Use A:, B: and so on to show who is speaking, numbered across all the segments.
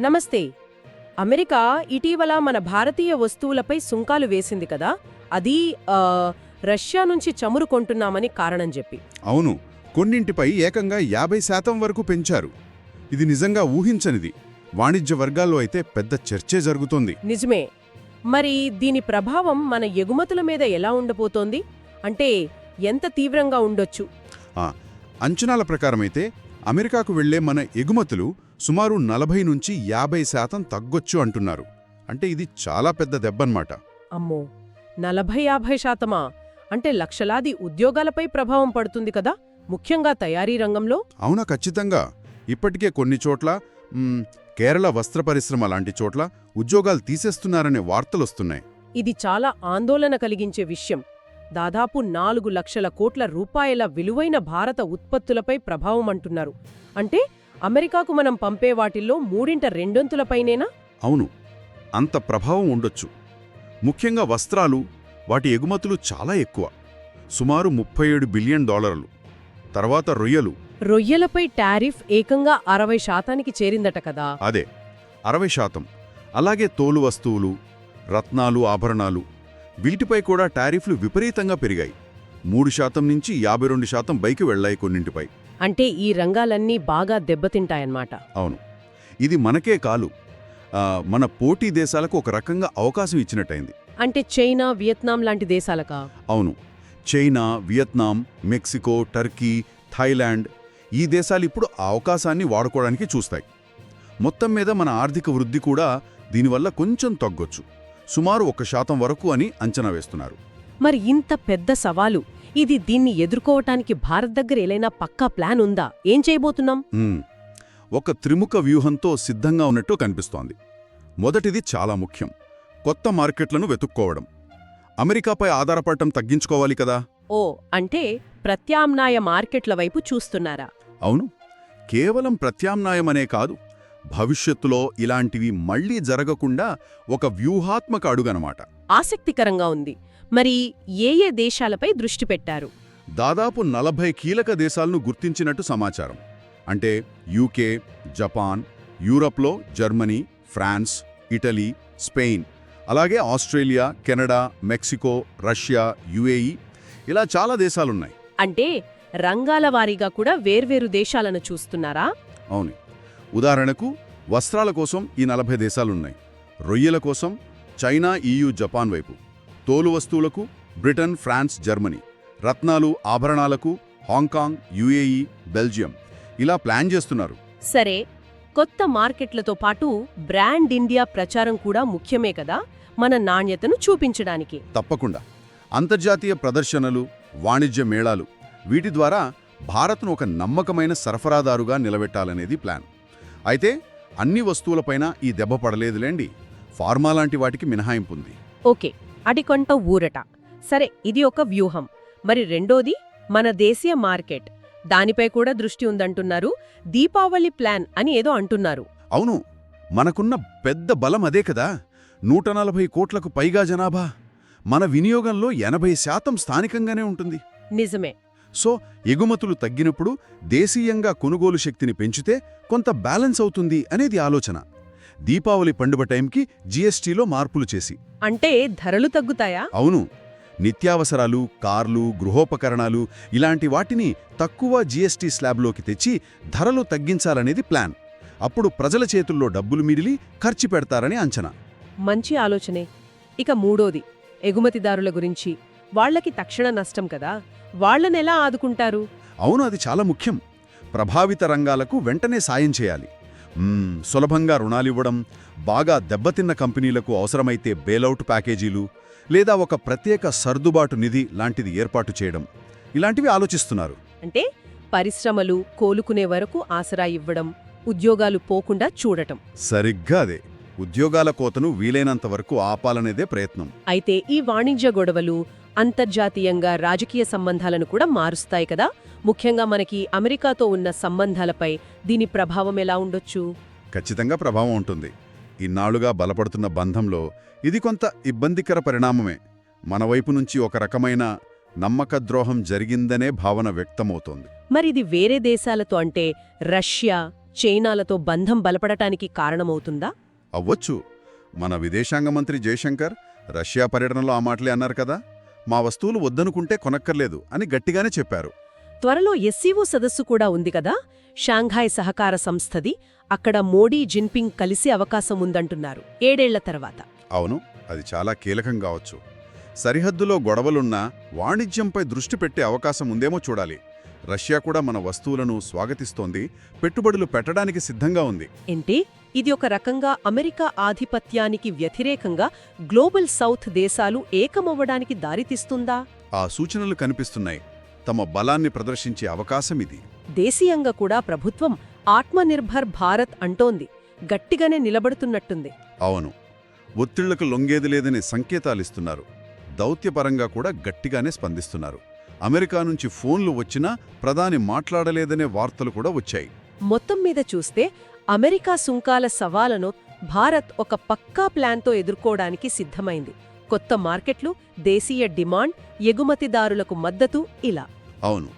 A: నమస్తే. అమెరికా ఇటీవల మన భారతీయ వస్తువులపై సుంకాలు వేసింది కదా? అది రష్యా నుంచి చమురు కొంటున్నామని కారణం చెప్పి.
B: అవును. కొన్నింటిపై ఏకంగా యాభై శాతం వరకు పెంచారు. ఇది నిజంగా ఊహించనిది. వాణిజ్య వర్గాల్లో అయితే పెద్ద చర్చే జరుగుతోంది.
A: నిజమే. మరి దీని ప్రభావం మన ఎగుమతుల మీద ఎలా ఉండబోతోంది? అంటే ఎంత తీవ్రంగా ఉండొచ్చు?
B: అంచనాల ప్రకారమైతే అమెరికాకు వెళ్ళే మన ఎగుమతులు సుమారు నలభై నుంచి యాభై శాతం తగ్గొచ్చు అంటున్నారు. అంటే ఇది చాలా పెద్ద దెబ్బన్నమాట
A: అమ్మో! నలభై యాభై శాతమా? అంటే లక్షలాది ఉద్యోగాలపై ప్రభావం పడుతుంది కదా? ముఖ్యంగా తయారీ రంగంలో?
B: అవునా ఖచ్చితంగా. ఇప్పటికే కొన్ని చోట్ల కేరళ వస్త్ర పరిశ్రమ లాంటి చోట్ల ఉద్యోగాలు తీసేస్తున్నారనే వార్తలొస్తున్నాయి.
A: ఇది చాలా ఆందోళన కలిగించే విషయం. దాదాపు నాలుగు లక్షల కోట్ల రూపాయల విలువైన భారత ఉత్పత్తులపై ప్రభావం అంటున్నారు. అంటే అమెరికాకు మనం పంపే వాటిల్లో మూడింట రెండొంతులపైనేనా
B: అవును. అంత ప్రభావం ఉండొచ్చు. ముఖ్యంగా వస్త్రాలు వాటి ఎగుమతులు చాలా ఎక్కువ. సుమారు ముప్పై ఏడు బిలియన్ డాలర్లు. తర్వాత రొయ్యలు.
A: రొయ్యలపై టారిఫ్ ఏకంగా అరవై శాతానికి చేరిందట కదా?
B: అదే. అరవై శాతం. అలాగే తోలు వస్తువులు రత్నాలు ఆభరణాలు. వీటిపై కూడా టారిఫ్లు విపరీతంగా పెరిగాయి. మూడు శాతం నుంచి యాభై రెండు శాతం పైకి వెళ్ళాయి కొన్నింటిపై.
A: అంటే ఈ రంగాలన్నీ బాగా దెబ్బతింటాయన్నమాట.
B: అవును. ఇది మనకే కాలు. మన పోటీ దేశాలకు ఒక రకంగా అవకాశం ఇచ్చినట్టయింది.
A: అంటే చైనా వియత్నాం లాంటి దేశాలకా?
B: అవును. China Vietnam Mexico Turkey Thailand ఈ దేశాలు ఇప్పుడు ఆ అవకాశాన్ని వాడుకోవడానికి చూస్తాయి. మొత్తం మీద మన ఆర్థిక వృద్ధి కూడా దీనివల్ల కొంచెం తగ్గొచ్చు. సుమారు ఒక శాతం వరకు అని అంచనా వేస్తున్నారు.
A: మరి ఇంత పెద్ద సవాలు ఇది దీన్ని ఎదుర్కోవటానికి భారత్ దగ్గర ఏలైనా పక్కా ప్లాన్ ఉందా? ఏం చేయబోతున్నాం.
B: ఒక త్రిముఖ వ్యూహంతో సిద్ధంగా ఉన్నట్టు కనిపిస్తోంది. మొదటిది చాలా ముఖ్యం. కొత్త మార్కెట్లను వెతుక్కోవడం. అమెరికాపై ఆధారపడటం తగ్గించుకోవాలి కదా?
A: ఓ అంటే ప్రత్యామ్నాయ మార్కెట్ల వైపు చూస్తున్నారా?
B: అవును. కేవలం ప్రత్యామ్నాయమనే కాదు భవిష్యత్తులో ఇలాంటివి మళ్ళీ జరగకుండా ఒక వ్యూహాత్మక అడుగనమాట.
A: ఆసక్తికరంగా ఉంది. మరి ఏ ఏ దేశాలపై దృష్టి పెట్టారు?
B: దాదాపు నలభై కీలక దేశాలను గుర్తించినట్టు సమాచారం. అంటే యూకే జపాన్ యూరప్లో జర్మనీ ఫ్రాన్స్ ఇటలీ స్పెయిన్ అలాగే Australia Canada Mexico Russia UAE ఇలా చాలా దేశాలున్నాయి.
A: అంటే రంగాల వారీగా కూడా వేర్వేరు దేశాలను చూస్తున్నారా?
B: అవును. ఉదాహరణకు వస్త్రాల కోసం ఈ నలభై దేశాలున్నాయి. రొయ్యల కోసం చైనా ఈయు జపాన్ వైపు. తోలు వస్తువులకు బ్రిటన్ ఫ్రాన్స్ జర్మనీ. రత్నాలు ఆభరణాలకు హాంకాంగ్ యుఏఈ బెల్జియం. ఇలా ప్లాన్ చేస్తున్నారు.
A: సరే కొత్త మార్కెట్లతో పాటు బ్రాండ్ ఇండియా ప్రచారం కూడా ముఖ్యమే కదా మన నాణ్యతను చూపించడానికి.
B: తప్పకుండా. అంతర్జాతీయ ప్రదర్శనలు వాణిజ్య మేళాలు వీటి ద్వారా భారత్ను ఒక నమ్మకమైన సరఫరాదారుగా నిలబెట్టాలనేది ప్లాన్. అయితే అన్ని వస్తువులపైన ఈ దెబ్బ పడలేదులేండి. ఫార్మా లాంటి వాటికి మినహాయింపు ఉంది.
A: ఓకే. అడికొంట ఊరట. సరే ఇది ఒక వ్యూహం. మరి రెండోది మన దేశీయ మార్కెట్. దానిపై కూడా దృష్టి ఉందంటున్నారు. దీపావళి ప్లాన్ అని ఏదో అంటున్నారు.
B: అవును మనకున్న పెద్ద బలం అదే కదా. నూట నలభై కోట్లకు పైగా జనాభా. మన వినియోగంలో ఎనభై శాతం స్థానికంగానే ఉంటుంది.
A: నిజమే.
B: సో ఎగుమతులు తగ్గినప్పుడు దేశీయంగా కొనుగోలు శక్తిని పెంచితే కొంత బ్యాలెన్స్ అవుతుంది అనేది ఆలోచన. దీపావళి పండుగ టైంకి జీఎస్టీలో మార్పులు చేసి.
A: అంటే ధరలు తగ్గుతాయా?
B: అవును. నిత్యావసరాలు కార్లు గృహోపకరణాలు ఇలాంటి వాటిని తక్కువ జీఎస్టీ స్లాబ్లోకి తెచ్చి ధరలు తగ్గించాలనేది ప్లాన్. అప్పుడు ప్రజల చేతుల్లో డబ్బులు మిగిలి ఖర్చు పెడతారని అంచనా.
A: మంచి ఆలోచనే. ఇక మూడోది ఎగుమతిదారుల గురించి. వాళ్ళకి తక్షణ నష్టం కదా. వాళ్ళనెలా ఆదుకుంటారు?
B: అవును అది చాలా ముఖ్యం. ప్రభావిత రంగాలకు వెంటనే సాయం చేయాలి. సులభంగా రుణాలివ్వడం బాగా దెబ్బతిన్న కంపెనీలకు అవసరమైతే బేలౌట్ ప్యాకేజీలు లేదా ఒక ప్రత్యేక సర్దుబాటు నిధి లాంటిది ఏర్పాటు చేయడం. ఇలాంటివి ఆలోచిస్తున్నారు.
A: అంటే పరిశ్రమలు కోలుకునే వరకు ఆసరా ఇవ్వడం ఉద్యోగాలు పోకుండా చూడటం.
B: సరిగ్గా అదే. ఉద్యోగాల కోతను వీలైనంత వరకు ఆపాలనేదే ప్రయత్నం.
A: అయితే ఈ వాణిజ్య గొడవలు అంతర్జాతీయంగా రాజకీయ సంబంధాలను కూడా మారుస్తాయి కదా. ముఖ్యంగా మనకి అమెరికాతో ఉన్న సంబంధాలపై దీని ప్రభావం ఎలా ఉండొచ్చు?
B: ఖచ్చితంగా ప్రభావం ఉంటుంది. ఇన్నాళ్ళుగా బలపడుతున్న బంధంలో ఇది కొంత ఇబ్బందికర పరిణామమే. మన వైపు నుంచి ఒక రకమైన నమ్మకద్రోహం జరిగిందనే భావన వ్యక్తమవుతోంది.
A: మరిది వేరే దేశాలతో అంటే రష్యా చైనాలతో బంధం బలపడటానికి కారణమవుతుందా?
B: అవ్వచ్చు. మన విదేశాంగ మంత్రి జయశంకర్ రష్యా పర్యటనలో ఆ మాటలే అన్నారు కదా. మా వస్తువులు వద్దనుకుంటే కొనక్కర్లేదు అని గట్టిగానే చెప్పారు.
A: త్వరలో ఎస్సీఓ సదస్సు కూడా ఉంది కదా? షాంఘాయ్ సహకార సంస్థది. అక్కడ మోడీ జిన్పింగ్ కలిసే అవకాశం ఉందంటున్నారు. ఏడేళ్ళ తర్వాత.
B: అవును అది చాలా కీలకం కావచ్చు. సరిహద్దులో గొడవలున్నా వాణిజ్యంపై దృష్టి పెట్టే అవకాశం ఉందేమో చూడాలి. రష్యా కూడా మన వస్తువులను స్వాగతిస్తోంది. పెట్టుబడులు పెట్టడానికి సిద్ధంగా ఉంది.
A: అంటే ఇది ఒక రకంగా అమెరికా ఆధిపత్యానికి వ్యతిరేకంగా గ్లోబల్ సౌత్ దేశాలు ఏకమవ్వడానికి దారితీస్తుందా?
B: ఆ సూచనలు కనిపిస్తున్నాయి. తమ బలాన్ని ప్రదర్శించే అవకాశం ఇది.
A: దేశీయంగా కూడా ప్రభుత్వం ఆత్మనిర్భర్ భారత్ అంటోంది. గట్టిగానే నిలబడుతున్నట్టుంది.
B: అవును. ఒత్తిళ్ళకు లొంగేది లేదనే సంకేతాలిస్తున్నారు. దౌత్యపరంగా కూడా గట్టిగానే స్పందిస్తున్నారు. అమెరికా నుంచి ఫోన్లు వచ్చినా ప్రధాని మాట్లాడలేదనే వార్తలు కూడా వచ్చాయి.
A: మొత్తం మీద చూస్తే అమెరికా సుంకాల సవాలను భారత్ ఒక పక్కా ప్లాన్తో ఎదుర్కోవడానికి సిద్ధమైంది. కొత్త మార్కెట్లు దేశీయ డిమాండ్ ఎగుమతిదారులకు మద్దతు ఇలా.
B: అవును.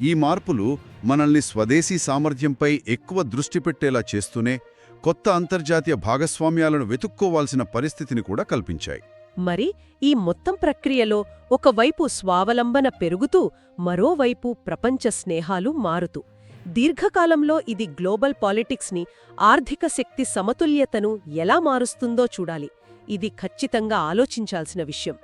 B: ఈ మార్పులు మనల్ని స్వదేశీ సామర్థ్యంపై ఎక్కువ దృష్టి పెట్టేలా చేస్తూనే కొత్త అంతర్జాతీయ భాగస్వామ్యాలను వెతుక్కోవాల్సిన పరిస్థితిని కూడా కల్పించాయి.
A: మరి ఈ మొత్తం ప్రక్రియలో ఒకవైపు స్వావలంబన పెరుగుతూ మరోవైపు ప్రపంచ స్నేహాలు మారుతూ. దీర్ఘకాలంలో ఇది గ్లోబల్ పాలిటిక్స్ని ఆర్థిక శక్తి సమతుల్యతను ఎలా మారుస్తుందో చూడాలి. ఇది ఖచ్చితంగా ఆలోచించాల్సిన విషయం.